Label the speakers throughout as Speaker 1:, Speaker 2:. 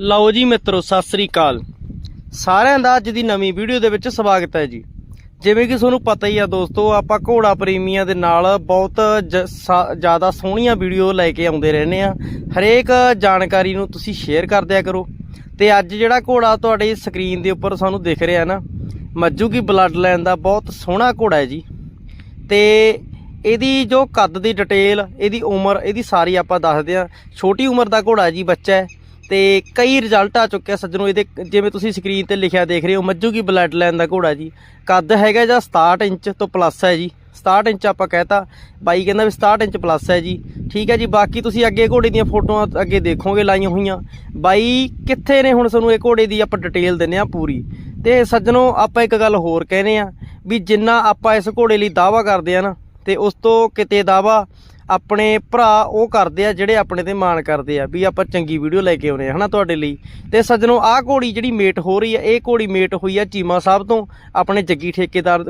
Speaker 1: ਲਓ ਜੀ ਮਿੱਤਰੋ, ਸਤਿ ਸ੍ਰੀ ਅਕਾਲ। ਸਾਰਿਆਂ ਦਾ ਅੱਜ ਦੀ ਨਵੀਂ ਵੀਡੀਓ ਦੇ ਵਿੱਚ ਸਵਾਗਤ ਹੈ ਜੀ। ਜਿਵੇਂ ਕਿ ਤੁਹਾਨੂੰ ਪਤਾ ਹੀ ਆ ਦੋਸਤੋ, ਆਪਾਂ ਘੋੜਾ ਪ੍ਰੇਮੀਆਂ ਦੇ ਨਾਲ ਬਹੁਤ ਜ- ਸਾ- ਜ਼ਿਆਦਾ ਸੋਹਣੀਆਂ ਵੀਡੀਓ ਲੈ ਕੇ ਆਉਂਦੇ ਰਹਿੰਦੇ ਆ। ਹਰੇਕ ਜਾਣਕਾਰੀ ਨੂੰ ਤੁਸੀਂ ਸ਼ੇਅਰ ਕਰ ਦਿਆ ਕਰੋ। ਤੇ ਅੱਜ ਜਿਹੜਾ ਘੋੜਾ ਤੁਹਾਡੀ ਸਕਰੀਨ ਦੇ ਉੱਪਰ ਸਾਨੂੰ ਦਿਖ ਰਿਹਾ ਨਾ ਮੱਜੂ ਕੀ ਬਲੱਡ ਲਾਈਨ ਦਾ ਬਹੁਤ ਸੋਹਣਾ ਘੋੜਾ ਹੈ ਜੀ। ਤੇ ਇਹਦੀ ਜੋ ਕੱਦ ਦੀ ਡਿਟੇਲ ਇਹਦੀ ਉਮਰ, ਇਹਦੀ ਸਾਰੀ ਆਪਾਂ ਦੱਸਦੇ ਆ। ਛੋਟੀ ਉਮਰ ਦਾ ਘੋੜਾ ਜੀ, ਬੱਚਾ ਹੈ। ਤੇ ਕਈ ਰਿਜ਼ਲਟ ਆ ਚੁੱਕਿਆ ਸੱਜਣੋ, ਇਹਦੇ ਜਿਵੇਂ ਤੁਸੀਂ ਸਕਰੀਨ ਤੇ ਲਿਖਿਆ ਦੇਖ ਰਹੇ ਹੋ ਮੱਜੂ ਕੀ ਬਲੱਡ ਲਾਈਨ ਦਾ ਘੋੜਾ ਜੀ। ਕੱਦ ਹੈਗਾ ਜਾਂ 67 ਇੰਚ ਤੋਂ ਪਲੱਸ ਹੈ ਜੀ। 67 ਇੰਚ ਆਪਾਂ ਕਹਿਤਾ। ਬਾਈ ਕਹਿੰਦਾ ਵੀ 67 ਇੰਚ ਪਲੱਸ ਹੈ ਜੀ। ਠੀਕ ਹੈ ਜੀ, ਬਾਕੀ ਤੁਸੀਂ ਅੱਗੇ ਘੋੜੇ ਦੀਆਂ ਫੋਟੋਆਂ ਅੱਗੇ ਦੇਖੋਗੇ, ਲਾਈਆਂ ਹੋਈਆਂ। ਬਾਈ ਕਿੱਥੇ ਨੇ ਹੁਣ ਤੁਹਾਨੂੰ ਇਹ ਘੋੜੇ ਦੀ ਆਪਾਂ ਡਿਟੇਲ ਦਿੰਨੇ ਆ ਪੂਰੀ। ਤੇ ਸੱਜਣੋ, ਆਪਾਂ ਇੱਕ ਗੱਲ ਹੋਰ ਕਹਿੰਦੇ ਆ ਵੀ ਜਿੰਨਾ ਆਪਾਂ ਇਸ ਘੋੜੇ ਲਈ ਦਾਵਾ ਕਰਦੇ ਆ ਨਾ, ਤੇ ਉਸ ਤੋਂ ਕਿਤੇ ਦਾਵਾ ਆਪਣੇ ਭਰਾ ਉਹ ਕਰਦੇ ਆ ਜਿਹੜੇ ਆਪਣੇ ਤੇ ਮਾਣ ਕਰਦੇ ਆ ਵੀ ਆਪਾਂ ਚੰਗੀ ਵੀਡੀਓ ਲੈ ਕੇ ਆਉਨੇ ਆ, ਹਨਾ ਤੁਹਾਡੇ ਲਈ? ਤੇ ਸੱਜਣੋ, ਆਹ ਘੋੜੀ ਜਿਹੜੀ ਮੇਟ ਹੋ ਰਹੀ ਆ, ਇਹ ਘੋੜੀ ਮੇਟ ਹੋਈ ਆ ਚੀਮਾ ਸਾਹਿਬ ਤੋਂ। ਆਪਣੇ ਜੱਗੀ ਠੇਕੇਦਾਰ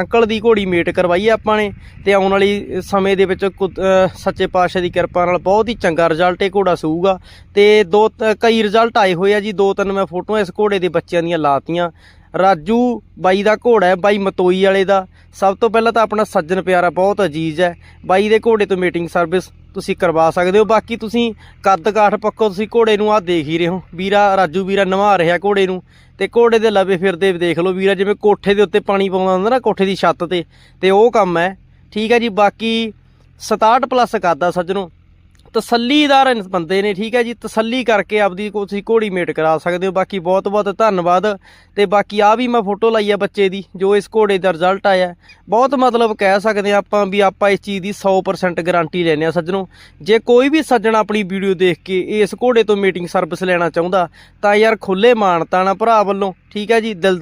Speaker 1: ਅੰਕਲ ਦੀ ਘੋੜੀ ਮੇਟ ਕਰਵਾਈ ਆ ਆਪਾਂ ਨੇ। ਤੇ ਆਉਣ ਵਾਲੀ ਸਮੇਂ ਦੇ ਵਿੱਚ ਕੁ- ਸੱਚੇ ਪਾਤਸ਼ਾਹ ਦੀ ਕਿਰਪਾ ਨਾਲ ਬਹੁਤ ਹੀ ਚੰਗਾ ਰਿਜ਼ਲਟ ਇਹ ਘੋੜਾ ਸੂਗਾ ਤੇ ਦੋ ਕਈ ਰਿਜ਼ਲਟ ਆਏ ਹੋਏ ਆ ਜੀ, ਦੋ ਤਿੰਨ ਮੈਂ ਫੋਟੋਆਂ ਇਸ ਘੋੜੇ ਦੇ ਬੱਚਿਆਂ ਦੀਆਂ ਲਾਤੀਆਂ। ਰਾਜੂ ਬਾਈ ਦਾ ਘੋੜਾ ਹੈ, ਬਾਈ ਮਤੋਈ ਵਾਲੇ ਦਾ। ਸਭ ਤੋਂ ਪਹਿਲਾਂ ਤਾਂ ਆਪਣਾ ਸੱਜਣ ਪਿਆਰਾ ਬਹੁਤ ਅਜੀਜ਼ ਹੈ। ਬਾਈ ਦੇ ਘੋੜੇ ਤੋਂ ਮੀਟਿੰਗ ਸਰਵਿਸ ਤੁਸੀਂ ਕਰਵਾ ਸਕਦੇ ਹੋ। ਬਾਕੀ ਤੁਸੀਂ ਕੱਦ ਕਾਠ ਪੱਕੋ ਤੁਸੀਂ ਘੋੜੇ ਨੂੰ ਆਹ ਦੇਖ ਹੀ ਰਹੇ ਹੋ। ਵੀਰਾ, ਰਾਜੂ ਵੀਰਾ ਨਵਾ ਰਿਹਾ ਘੋੜੇ ਨੂੰ। ਤੇ ਘੋੜੇ ਦੇ ਲਵੇ ਫਿਰਦੇ ਦੇਖ ਲਓ ਵੀਰਾ, ਜਿਵੇਂ ਕੋਠੇ ਦੇ ਉੱਤੇ ਪਾਣੀ ਪਾਉਂਦਾ ਹੁੰਦਾ ਨਾ, ਕੋਠੇ ਦੀ ਛੱਤ ਤੇ। ਤੇ ਉਹ ਕੰਮ ਹੈ। ਠੀਕ ਹੈ ਜੀ, ਬਾਕੀ 67 ਪਲੱਸ ਕਰਦਾ ਸੱਜਣੋ। ਤਸੱਲੀਦਾਰ ਬੰਦੇ ਨੇ, ਠੀਕ ਹੈ ਜੀ? ਤਸੱਲੀ ਕਰਕੇ ਆਪਦੀ ਤੁਸੀਂ ਘੋੜੀ ਮੇਟ ਕਰਾ ਸਕਦੇ ਹੋ। ਬਾਕੀ ਬਹੁਤ ਬਹੁਤ ਧੰਨਵਾਦ। ਤੇ ਬਾਕੀ ਆ ਵੀ ਮੈਂ ਫੋਟੋ ਲਾਈ ਆ ਬੱਚੇ ਦੀ, ਜੋ ਇਸ ਘੋੜੇ ਦਾ ਰਿਜ਼ਲਟ ਆਇਆ। ਬਹੁਤ ਮਤਲਬ ਕਹਿ ਸਕਦੇ ਆ ਆਪਾਂ ਵੀ ਆਪਾਂ ਇਸ ਚੀਜ਼ ਦੀ 100% ਗਾਰੰਟੀ ਲੈਨੇ ਆ ਸੱਜਣੋ। ਜੇ ਕੋਈ ਵੀ ਸੱਜਣ ਆਪਣੀ ਵੀਡੀਓ ਦੇਖ ਕੇ ਇਸ ਘੋੜੇ ਤੋਂ ਮੀਟਿੰਗ ਸਰਵਿਸ ਲੈਣਾ ਚਾਹੁੰਦਾ, ਤਾਂ ਯਾਰ ਖੁੱਲੇ ਮਾਨਤਾ ਨਾ ਭਰਾ ਵੱਲੋਂ, ਠੀਕ ਹੈ ਜੀ? ਦਿਲ ਦੇ